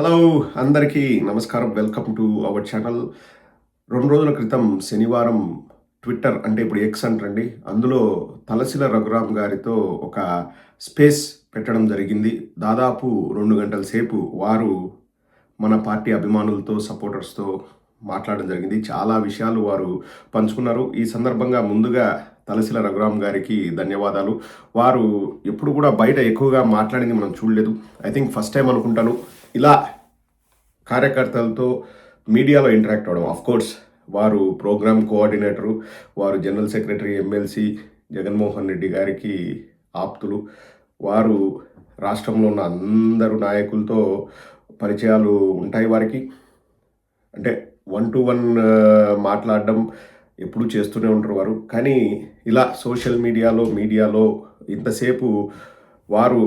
Hello అందరికీ నమస్కారం. Welcome to our channel రెండు రోజుల క్రితం శనివారం ట్విట్టర్ అంటే ఇప్పుడు ఎక్స్ అంటండి. అందులో తలసిల రఘురామ్ గారితో ఒక స్పేస్ పెట్టడం జరిగింది. దాదాపు రెండు గంటల సేపు వారు మన పార్టీ అభిమానులతో సపోర్టర్స్తో మాట్లాడడం జరిగింది. చాలా విషయాలు వారు పంచుకున్నారు. ఈ సందర్భంగా ముందుగా తలసిల రఘురామ్ గారికి ధన్యవాదాలు. వారు ఎప్పుడు కూడా బయట ఎక్కువగా మాట్లాడింది మనం చూడలేదు. ఐ థింక్ ఫస్ట్ టైం అనుకుంటాను. ఇలా కార్యకర్తలతో మీడియాలో ఇంటరాక్ట్ అవ్వడం ఆఫ్ కోర్స్ వారు ప్రోగ్రామ్ కోఆర్డినేటరు వారు general secretary MLC Jaganmohan Reddy గారికి ఆప్తులు. వారు రాష్ట్రంలో ఉన్న అందరు నాయకులతో పరిచయాలు ఉంటాయి వారికి. అంటే వన్ టు వన్ మాట్లాడడం ఎప్పుడు చేస్తూనే ఉంటారు వారు. కానీ ఇలా సోషల్ మీడియాలో మీడియాలో ఇంతసేపు వారు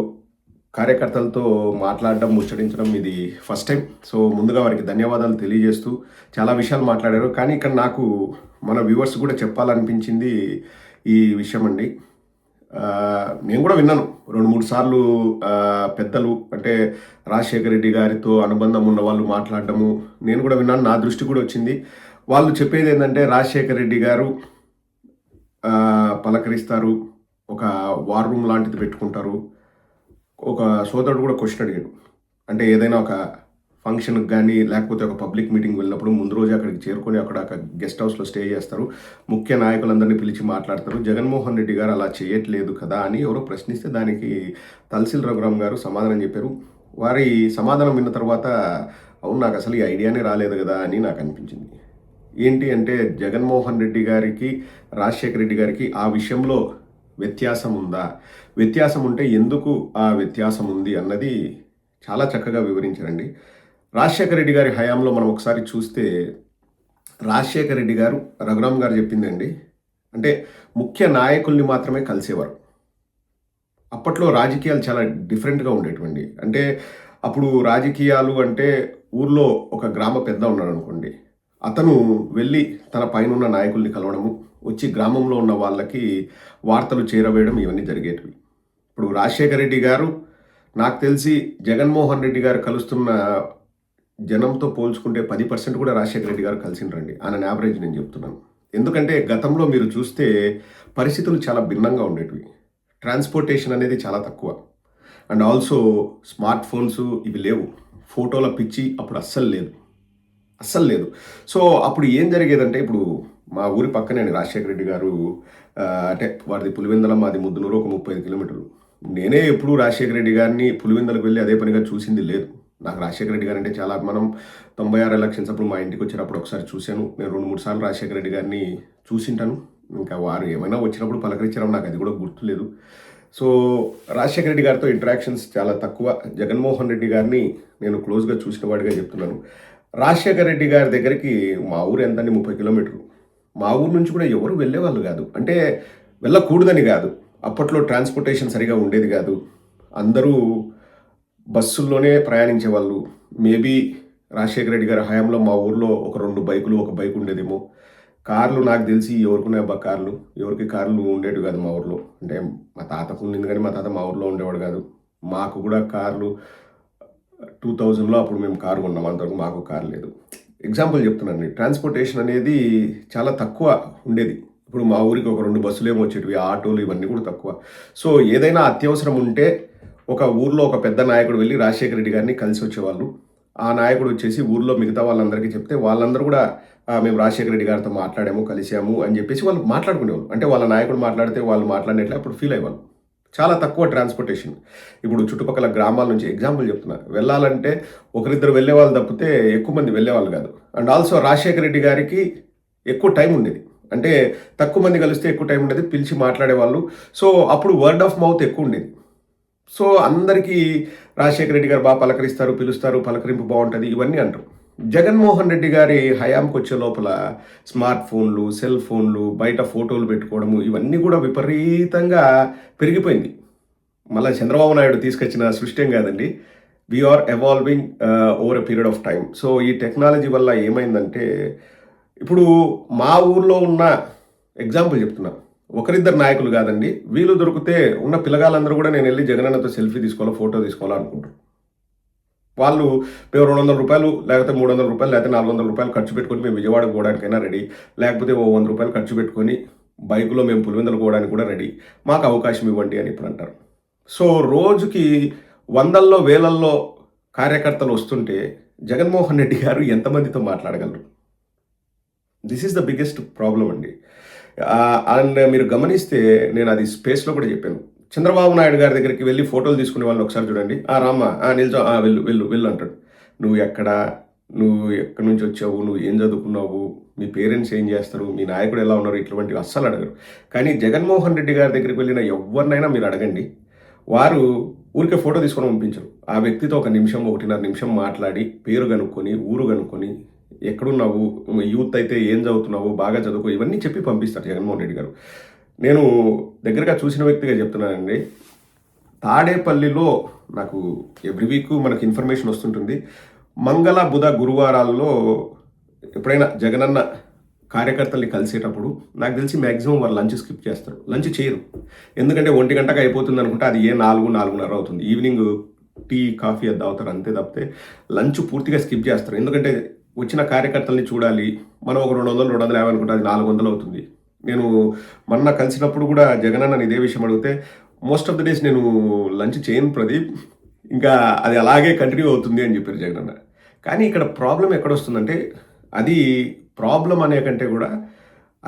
కార్యకర్తలతో మాట్లాడడం ముచ్చటించడం ఇది ఫస్ట్ టైం సో ముందుగా వారికి ధన్యవాదాలు తెలియజేస్తూ చాలా విషయాలు మాట్లాడారు. కానీ ఇక్కడ నాకు మన వ్యూవర్స్ కూడా చెప్పాలనిపించింది ఈ విషయం అండి. నేను కూడా విన్నాను. రెండు మూడు సార్లు పెద్దలు అంటే రాజశేఖర రెడ్డి గారితో అనుబంధం ఉన్న వాళ్ళు మాట్లాడటము నేను కూడా విన్నాను. నా దృష్టి కూడా వచ్చింది. వాళ్ళు చెప్పేది ఏంటంటే రాజశేఖర రెడ్డి గారు పలకరిస్తారు ఒక వార్ రూమ్ లాంటిది పెట్టుకుంటారు. ఒక సోదరుడు కూడా క్వశ్చన్ అడిగాడు. అంటే ఏదైనా ఒక ఫంక్షన్కి కానీ లేకపోతే ఒక పబ్లిక్ మీటింగ్ వెళ్ళినప్పుడు ముందు రోజు అక్కడికి చేరుకొని అక్కడ ఒక గెస్ట్ హౌస్లో స్టే చేస్తారు. ముఖ్య నాయకులందరినీ పిలిచి మాట్లాడతారు. జగన్మోహన్ రెడ్డి గారు అలా చేయట్లేదు కదా అని ఎవరో ప్రశ్నిస్తే దానికి తల్సిల్ రఘురామ్ గారు సమాధానం చెప్పారు. వారి సమాధానం విన్న తర్వాత అవును నాకు అసలు ఈ ఐడియానే రాలేదు కదా అని నాకు అనిపించింది. ఏంటి అంటే జగన్మోహన్ రెడ్డి గారికి రాజశేఖర రెడ్డి గారికి ఆ విషయంలో వ్యత్యాసం ఉందా వ్యత్యాసం ఉంటే ఎందుకు ఆ వ్యత్యాసం ఉంది అన్నది చాలా చక్కగా వివరించారండి. రాజశేఖర రెడ్డి గారి హయాంలో మనం ఒకసారి చూస్తే రాజశేఖర రెడ్డి గారు రఘురామ్ గారు చెప్పిందండి. అంటే ముఖ్య నాయకుల్ని మాత్రమే కలిసేవారు. అప్పట్లో రాజకీయాలు చాలా డిఫరెంట్గా ఉండేటువంటి అంటే అప్పుడు రాజకీయాలు అంటే ఊర్లో ఒక గ్రామ పెద్ద ఉన్నాడు అనుకోండి అతను వెళ్ళి తన పైన ఉన్న నాయకుల్ని కలవడము వచ్చి గ్రామంలో ఉన్న వాళ్ళకి వార్తలు చేరవేయడం ఇవన్నీ జరిగేటివి. ఇప్పుడు రాజశేఖర రెడ్డి గారు నాకు తెలిసి జగన్మోహన్ రెడ్డి గారు కలుస్తున్న జనంతో పోల్చుకుంటే పది పర్సెంట్ కూడా రాజశేఖర రెడ్డి గారు కలిసిండ్రండి. ఆయన యావరేజ్ నేను చెప్తున్నాను. ఎందుకంటే గతంలో మీరు చూస్తే పరిస్థితులు చాలా భిన్నంగా ఉండేటివి. ట్రాన్స్పోర్టేషన్ అనేది చాలా తక్కువ. అండ్ ఆల్సో స్మార్ట్ ఫోన్స్ ఇవి లేవు. ఫోటోల పిచ్చి అప్పుడు అస్సలు లేదు. అస్సలు లేదు. సో అప్పుడు ఏం జరిగేదంటే ఇప్పుడు మా ఊరి పక్కనే రాజశేఖర రెడ్డి గారు అంటే వాడిది పులివెందల మాది ముద్దునూరు ఒక ముప్పై ఐదు కిలోమీటర్లు. నేనే ఎప్పుడు రాజశేఖర రెడ్డి గారిని పులివెందలకు వెళ్ళి అదే పనిగా చూసింది లేదు. నాకు రాజశేఖర రెడ్డి గారు అంటే చాలా మనం తొంభై ఆరు ఎలక్షన్స్ అప్పుడు మా ఇంటికి వచ్చినప్పుడు ఒకసారి చూశాను. నేను రెండు మూడు సార్లు రాజశేఖర రెడ్డి గారిని చూసింటాను. ఇంకా వారు ఏమైనా వచ్చినప్పుడు పలకరించడం నాకు అది కూడా గుర్తులేదు. సో రాజశేఖర రెడ్డి గారితో ఇంటరాక్షన్స్ చాలా తక్కువ. జగన్మోహన్ రెడ్డి గారిని నేను క్లోజ్గా చూసిన వాడిగా చెప్తున్నాను. రాజశేఖర రెడ్డి గారి దగ్గరికి మా ఊరు ఎంతండి? ముప్పై కిలోమీటర్లు. మా ఊరు నుంచి కూడా ఎవరు వెళ్ళేవాళ్ళు కాదు. అంటే వెళ్ళకూడదని కాదు. అప్పట్లో ట్రాన్స్పోర్టేషన్ సరిగా ఉండేది కాదు. అందరూ బస్సుల్లోనే ప్రయాణించే వాళ్ళు మేబీ రాజశేఖర రెడ్డి గారి హయాంలో మా ఊర్లో ఒక రెండు బైకులు ఒక బైక్ ఉండేదేమో. కార్లు నాకు తెలిసి ఎవరికున్నాయి అబ్బా కార్లు. ఎవరికి కార్లు ఉండేవి కాదు మా ఊర్లో. అంటే మా తాతకు ఉండింది కానీ మా తాత మా ఊర్లో ఉండేవాడు కాదు. మాకు కూడా కార్లు టూ థౌజండ్లో అప్పుడు మేము కారు కొన్నాం. అంతవరకు మాకు కారు లేదు. ఎగ్జాంపుల్ చెప్తున్నాను ట్రాన్స్పోర్టేషన్ అనేది చాలా తక్కువ ఉండేది. ఇప్పుడు మా ఊరికి ఒక రెండు బస్సులు ఏమో వచ్చేటివి ఆటోలు ఇవన్నీ కూడా తక్కువ. సో ఏదైనా అత్యవసరం ఉంటే ఒక ఊర్లో ఒక పెద్ద నాయకుడు వెళ్ళి రాజశేఖర రెడ్డి గారిని కలిసి వచ్చేవాళ్ళు. ఆ నాయకుడు వచ్చేసి ఊర్లో మిగతా వాళ్ళందరికీ చెప్తే వాళ్ళందరూ కూడా మేము రాజశేఖర రెడ్డి గారితో మాట్లాడాము కలిసాము అని చెప్పేసి వాళ్ళు మాట్లాడుకునేవాళ్ళు. అంటే వాళ్ళ నాయకుడు మాట్లాడితే వాళ్ళు మాట్లాడినట్లే అప్పుడు ఫీల్ అయ్యేవాళ్ళు. చాలా తక్కువ ట్రాన్స్పోర్టేషన్ ఇప్పుడు చుట్టుపక్కల గ్రామాల నుంచి ఎగ్జాంపుల్ చెప్తున్నా. వెళ్ళాలంటే ఒకరిద్దరు వెళ్ళే వాళ్ళు తప్పితే ఎక్కువ మంది వెళ్ళేవాళ్ళు కాదు. అండ్ ఆల్సో రాజశేఖర రెడ్డి గారికి ఎక్కువ టైం ఉండేది. అంటే తక్కువ మంది కలిస్తే ఎక్కువ టైం ఉండేది పిలిచి మాట్లాడేవాళ్ళు. సో అప్పుడు వర్డ్ ఆఫ్ మౌత్ ఎక్కువ ఉండేది. సో అందరికీ రాజశేఖర రెడ్డి గారు బాగా పలకరిస్తారు పిలుస్తారు పలకరింపు బాగుంటుంది ఇవన్నీ అంటారు. జగన్మోహన్ రెడ్డి గారి హయాంకి వచ్చే లోపల స్మార్ట్ ఫోన్లు సెల్ ఫోన్లు బయట ఫోటోలు పెట్టుకోవడము ఇవన్నీ కూడా విపరీతంగా పెరిగిపోయింది. మళ్ళీ చంద్రబాబు నాయుడు తీసుకొచ్చిన సృష్టి కాదండి? We're evolving over a period of time so ఈ టెక్నాలజీ వల్ల ఏమైందంటే ఇప్పుడు మా ఊర్లో ఉన్న ఎగ్జాంపుల్ చెప్తున్నా. ఒకరిద్దరు నాయకులు కాదండి. వీలు దొరికితే ఉన్న పిల్లగాళ్ళందరూ కూడా నేను వెళ్ళి జగనన్నతో సెల్ఫీ తీసుకోవాలో ఫోటో తీసుకోవాలో అనుకుంటున్నాను వాళ్ళు మేము రెండు వందల రూపాయలు లేకపోతే మూడు వందల రూపాయలు లేకపోతే నాలుగు వందల రూపాయలు ఖర్చు పెట్టుకొని మేము విజయవాడకు పోవడానికైనా రెడీ. లేకపోతే ఓ వంద రూపాయలు ఖర్చు పెట్టుకొని బైకులో మేము పులివెందులు పోవడానికి కూడా రెడీ. మాకు అవకాశం ఇవ్వండి అని ఇప్పుడు అంటారు. సో రోజుకి వందల్లో వేలల్లో కార్యకర్తలు వస్తుంటే జగన్మోహన్ రెడ్డి గారు ఎంతమందితో మాట్లాడగలరు? This is the biggest problem అండి. అండ్ మీరు గమనిస్తే నేను అది స్పేస్లో కూడా చెప్పాను. చంద్రబాబు నాయుడు గారి దగ్గరికి వెళ్ళి ఫోటోలు తీసుకునే వాళ్ళని ఒకసారి చూడండి. ఆ రామ్మ ఆ నిల్చో ఆ వెళ్ళు వెళ్ళు వెళ్ళు అంటాడు. నువ్వు ఎక్కడ? నువ్వు ఎక్కడి నుంచి వచ్చావు? నువ్వు ఏం చదువుకున్నావు? మీ పేరెంట్స్ ఏం చేస్తారు? మీ నాయకుడు ఎలా ఉన్నారు? ఇటువంటివి అస్సలు అడగరు. కానీ జగన్మోహన్ రెడ్డి గారి దగ్గరికి వెళ్ళిన ఎవరినైనా మీరు అడగండి. వారు ఊరికే ఫోటో తీసుకొని పంపించరు. ఆ వ్యక్తితో ఒక నిమిషం ఒకటిన్నర నిమిషం మాట్లాడి పేరు కనుక్కొని ఊరు కనుక్కొని ఎక్కడున్నావు? యూత్ అయితే ఏం చదువుతున్నావు? బాగా చదువుకో ఇవన్నీ చెప్పి పంపిస్తారు జగన్మోహన్ రెడ్డి గారు. నేను దగ్గరగా చూసిన వ్యక్తిగా చెప్తున్నానండి. తాడేపల్లిలో నాకు ఎవ్రీ వీక్ మనకు ఇన్ఫర్మేషన్ వస్తుంటుంది. మంగళ బుధ గురువారాల్లో ఎప్పుడైనా జగనన్న కార్యకర్తల్ని కలిసేటప్పుడు నాకు తెలిసి మ్యాక్సిమం వారు లంచ్ స్కిప్ చేస్తారు. లంచ్ చేయరు. ఎందుకంటే ఒంటి గంటకు అయిపోతుంది అనుకుంటే అది ఏ నాలుగు నాలుగున్నర అవుతుంది. ఈవినింగ్ టీ కాఫీ అది తాగుతారు అంతే తప్పితే లంచ్ పూర్తిగా స్కిప్ చేస్తారు. ఎందుకంటే వచ్చిన కార్యకర్తల్ని చూడాలి. మనం ఒక రెండు వందలు రెండు వందలు యాభై అనుకుంటే అది నాలుగు వందలు అవుతుంది. నేను మొన్న కలిసినప్పుడు కూడా జగన్ అన్న ఇదే విషయం అడిగితే మోస్ట్ ఆఫ్ ద డేస్ నేను లంచ్ చేయను ప్రదీప్. ఇంకా అది అలాగే కంటిన్యూ అవుతుంది అని చెప్పారు జగన్ అన్న. కానీ ఇక్కడ ప్రాబ్లం ఎక్కడ వస్తుందంటే అది ప్రాబ్లం అనే కంటే కూడా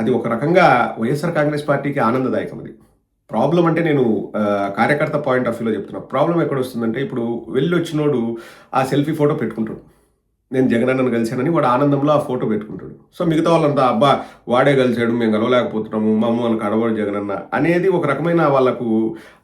అది ఒక రకంగా వైఎస్ఆర్ కాంగ్రెస్ పార్టీకి ఆనందదాయకం అది. ప్రాబ్లం అంటే నేను కార్యకర్త పాయింట్ ఆఫ్ వ్యూలో చెప్తున్నా. ప్రాబ్లం ఎక్కడ వస్తుందంటే ఇప్పుడు వెళ్ళి వచ్చినోడు ఆ సెల్ఫీ ఫోటో పెట్టుకుంటాడు. నేను జగనన్నను కలిశానని వాడు ఆనందంలో ఆ ఫోటో పెట్టుకుంటాడు. సో మిగతా వాళ్ళంతా అబ్బా వాడే కలిశాడు మేము కలవలేకపోతున్నాము మా అమ్మ మనకు అడవాడు జగనన్న అనేది ఒక రకమైన వాళ్ళకు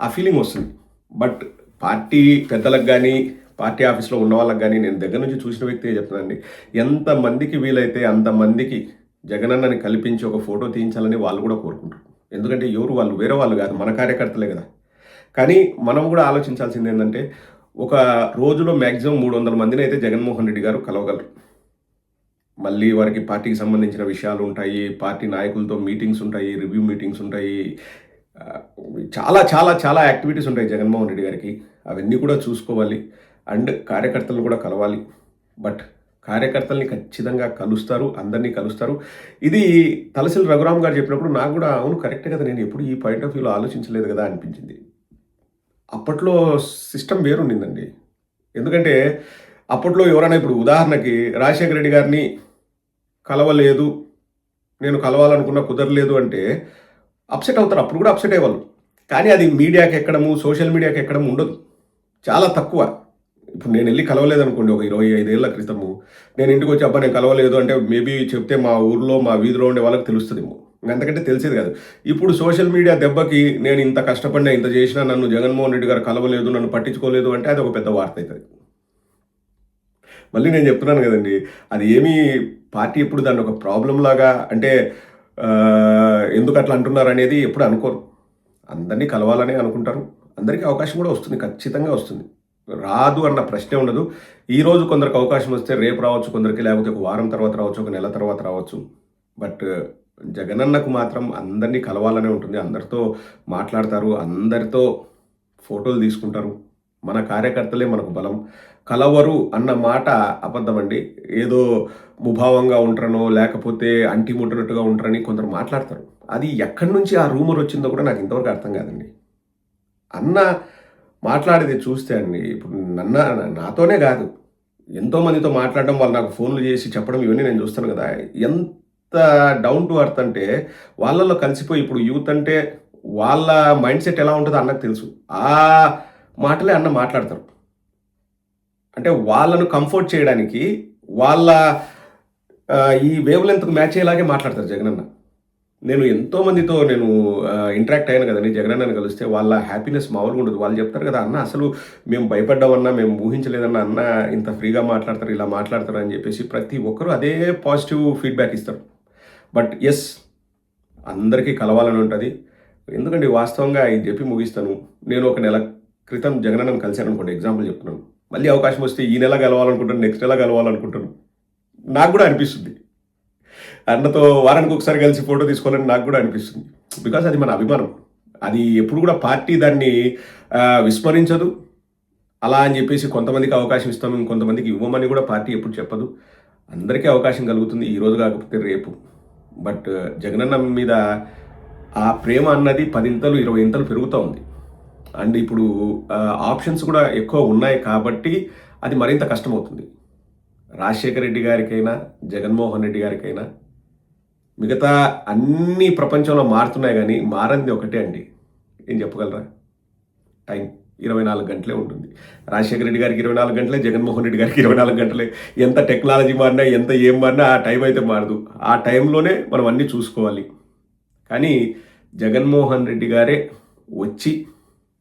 ఆ ఫీలింగ్ వస్తుంది. బట్ పార్టీ పెద్దలకు కానీ పార్టీ ఆఫీస్లో ఉన్న వాళ్ళకి కానీ నేను దగ్గర నుంచి చూసిన వ్యక్తి చెప్తున్నానండి ఎంతమందికి వీలైతే అంతమందికి జగనన్నని కల్పించి ఒక ఫోటో తీయించాలని వాళ్ళు కూడా కోరుకుంటారు. ఎందుకంటే ఎవరు వాళ్ళు వేరే వాళ్ళు కాదు మన కార్యకర్తలే కదా. కానీ మనం కూడా ఆలోచించాల్సింది ఏంటంటే ఒక రోజులో మ్యాక్సిమం మూడు వందల మందిని అయితే జగన్మోహన్ రెడ్డి గారు కలవగలరు. మళ్ళీ వారికి పార్టీకి సంబంధించిన విషయాలు ఉంటాయి పార్టీ నాయకులతో మీటింగ్స్ ఉంటాయి రివ్యూ మీటింగ్స్ ఉంటాయి. చాలా చాలా చాలా యాక్టివిటీస్ ఉంటాయి జగన్మోహన్ రెడ్డి గారికి. అవన్నీ కూడా చూసుకోవాలి. అండ్ కార్యకర్తలను కూడా కలవాలి. బట్ కార్యకర్తల్ని ఖచ్చితంగా కలుస్తారు అందరినీ కలుస్తారు. ఇది తలసిల్ రఘురామ్ గారు చెప్పినప్పుడు నాకు కూడా అవును కరెక్ట్ కదా నేను ఎప్పుడు ఈ పాయింట్ ఆఫ్ వ్యూలో ఆలోచించలేదు కదా అనిపించింది. అప్పట్లో సిస్టమ్ వేరుండిందండి. ఎందుకంటే అప్పట్లో ఎవరైనా ఇప్పుడు ఉదాహరణకి రాజశేఖర రెడ్డి గారిని కలవలేదు నేను కలవాలనుకున్న కుదరలేదు అంటే అప్సెట్ అవుతారు. అప్పుడు కూడా అప్సెట్ అయ్యేవాళ్ళు. కానీ అది మీడియాకి ఎక్కడము సోషల్ మీడియాకి ఎక్కడము ఉండదు. చాలా తక్కువ. ఇప్పుడు నేను వెళ్ళి కలవలేదు అనుకోండి ఒక ఇరవై ఐదేళ్ళ క్రితము. నేను ఇంటికి వచ్చి అబ్బా నేను కలవలేదు అంటే మేబీ చెప్తే మా ఊర్లో మా వీధిలో ఉండే వాళ్ళకి తెలుస్తుందేమో. అంతకంటే తెలిసేది కాదు. ఇప్పుడు సోషల్ మీడియా దెబ్బకి నేను ఇంత కష్టపడినా ఇంత చేసినా నన్ను జగన్మోహన్ రెడ్డి గారు కలవలేదు నన్ను పట్టించుకోలేదు అంటే అది ఒక పెద్ద వార్త అవుతుంది. మళ్ళీ నేను చెప్తున్నాను కదండి అది ఏమీ పార్టీ ఎప్పుడు దాన్ని ఒక ప్రాబ్లం లాగా అంటే ఎందుకు అట్లా అంటున్నారు అనేది ఎప్పుడు అనుకోరు. అందరినీ కలవాలనే అనుకుంటారు. అందరికీ అవకాశం కూడా వస్తుంది ఖచ్చితంగా వస్తుంది. రాదు అన్న ప్రశ్నే ఉండదు. ఈరోజు కొందరికి అవకాశం వస్తే రేపు రావచ్చు కొందరికి లేకపోతే ఒక వారం తర్వాత రావచ్చు ఒక నెల తర్వాత రావచ్చు. బట్ జగనన్నకు మాత్రం అందరినీ కలవాలనే ఉంటుంది. అందరితో మాట్లాడతారు. అందరితో ఫోటోలు తీసుకుంటారు. మన కార్యకర్తలే మనకు బలం. కలవరు అన్న మాట అబద్ధమండి. ఏదో ముభావంగా ఉంటారనో లేకపోతే అంటి ముట్టనట్టుగా ఉంటారని కొందరు మాట్లాడతారు. అది ఎక్కడి నుంచి ఆ రూమర్ వచ్చిందో కూడా నాకు ఇంతవరకు అర్థం కాదండి. అన్న మాట్లాడేది చూస్తే అండి ఇప్పుడు నన్న నాతోనే కాదు. ఎంతోమందితో మాట్లాడడం వాళ్ళు నాకు ఫోన్లు చేసి చెప్పడం ఇవన్నీ నేను చూస్తాను కదా. ఎంత డౌన్ టు అర్త్ అంటే వాళ్ళల్లో కలిసిపోయి ఇప్పుడు యూత్ అంటే వాళ్ళ మైండ్ సెట్ ఎలా ఉంటుందో అన్నకు తెలుసు. ఆ మాటలే అన్న మాట్లాడతారు. అంటే వాళ్ళను కంఫర్ట్ చేయడానికి వాళ్ళ ఈ వేవ్ లెంత్కు మ్యాచ్ అయ్యేలాగే మాట్లాడతారు జగనన్న నేను ఎంతోమందితో నేను ఇంటరాక్ట్ అయ్యాను కదండి. జగనన్నని కలిస్తే వాళ్ళ హ్యాపీనెస్ మామూలుగా ఉండదు. వాళ్ళు చెప్తారు కదా అన్న అసలు మేము భయపడ్డామన్నా మేము ఊహించలేదన్న అన్న ఇంత ఫ్రీగా మాట్లాడతారు ఇలా మాట్లాడతారు అని చెప్పేసి ప్రతి ఒక్కరూ అదే పాజిటివ్ ఫీడ్బ్యాక్ ఇస్తారు. బట్ ఎస్ అందరికీ కలవాలని ఉంటుంది. ఎందుకంటే వాస్తవంగా ఇది చెప్పి ముగిస్తాను. నేను ఒక నెల క్రితం జగనన్నను కలిశాను అనుకోండి ఎగ్జాంపుల్ చెప్తున్నాను. మళ్ళీ అవకాశం వస్తే ఈ నెల కలవాలనుకుంటాను నెక్స్ట్ నెల కలవాలనుకుంటాను. నాకు కూడా అనిపిస్తుంది. అన్నతో వారానికి ఒకసారి కలిసి ఫోటో తీసుకోవాలని నాకు కూడా అనిపిస్తుంది. బికాస్ అది మన అభిమానం. అది ఎప్పుడు కూడా పార్టీ దాన్ని విస్మరించదు. అలా అని చెప్పేసి కొంతమందికి అవకాశం ఇస్తాం ఇంకొంతమందికి ఇవ్వమని కూడా పార్టీ ఎప్పుడు చెప్పదు. అందరికీ అవకాశం కలుగుతుంది ఈ రోజు కాకపోతే రేపు. బట్ జగనన్న మీద ఆ ప్రేమ అన్నది పదింతలు ఇరవై ఇంతలు పెరుగుతూ ఉంది. అండ్ ఇప్పుడు ఆప్షన్స్ కూడా ఎక్కువ ఉన్నాయి కాబట్టి అది మరింత కష్టమవుతుంది. రాజశేఖర రెడ్డి గారికైనా జగన్మోహన్ రెడ్డి గారికైనా మిగతా అన్ని ప్రపంచంలో మారుతున్నాయి కానీ మారంది ఒకటే అండి. ఏం చెప్పగలరా? టైం ఇరవై నాలుగు గంటలే ఉంటుంది. రాజశేఖర రెడ్డి గారికి ఇరవై నాలుగు గంటలే జగన్మోహన్ రెడ్డి గారికి ఇరవై నాలుగు గంటలే. ఎంత టెక్నాలజీ మారినా ఎంత ఏం మారినా ఆ టైం అయితే మారదు. ఆ టైంలోనే మనం అన్నీ చూసుకోవాలి. కానీ జగన్మోహన్ రెడ్డి గారే వచ్చి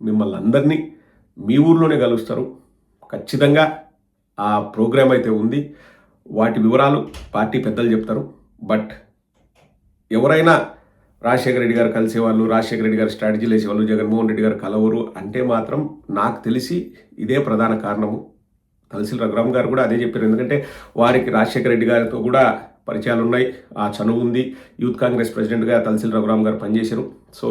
మిమ్మల్ని అందరినీ మీ ఊర్లోనే కలుస్తారు. ఖచ్చితంగా ఆ ప్రోగ్రాం అయితే ఉంది. వాటి వివరాలు పార్టీ పెద్దలు చెప్తారు. బట్ ఎవరైనా రాజశేఖర రెడ్డి గారు కలిసేవాళ్ళు రాజశేఖర రెడ్డి గారు స్ట్రాటజీలు వేసేవాళ్ళు జగన్మోహన్ రెడ్డి గారు కలవరు అంటే మాత్రం నాకు తెలిసి ఇదే ప్రధాన కారణము. తలసిల్ రఘురామ్ గారు కూడా అదే చెప్పారు. ఎందుకంటే వారికి రాజశేఖర రెడ్డి గారితో కూడా పరిచయాలు ఉన్నాయి. ఆ చనువు ఉంది. యూత్ కాంగ్రెస్ ప్రెసిడెంట్గా తలసిల్ రఘురామ్ గారు పనిచేశారు. సో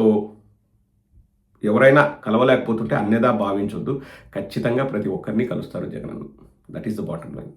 ఎవరైనా కలవలేకపోతుంటే అన్నేదా భావించొద్దు. ఖచ్చితంగా ప్రతి ఒక్కరిని కలుస్తారు Jagan that is the bottom line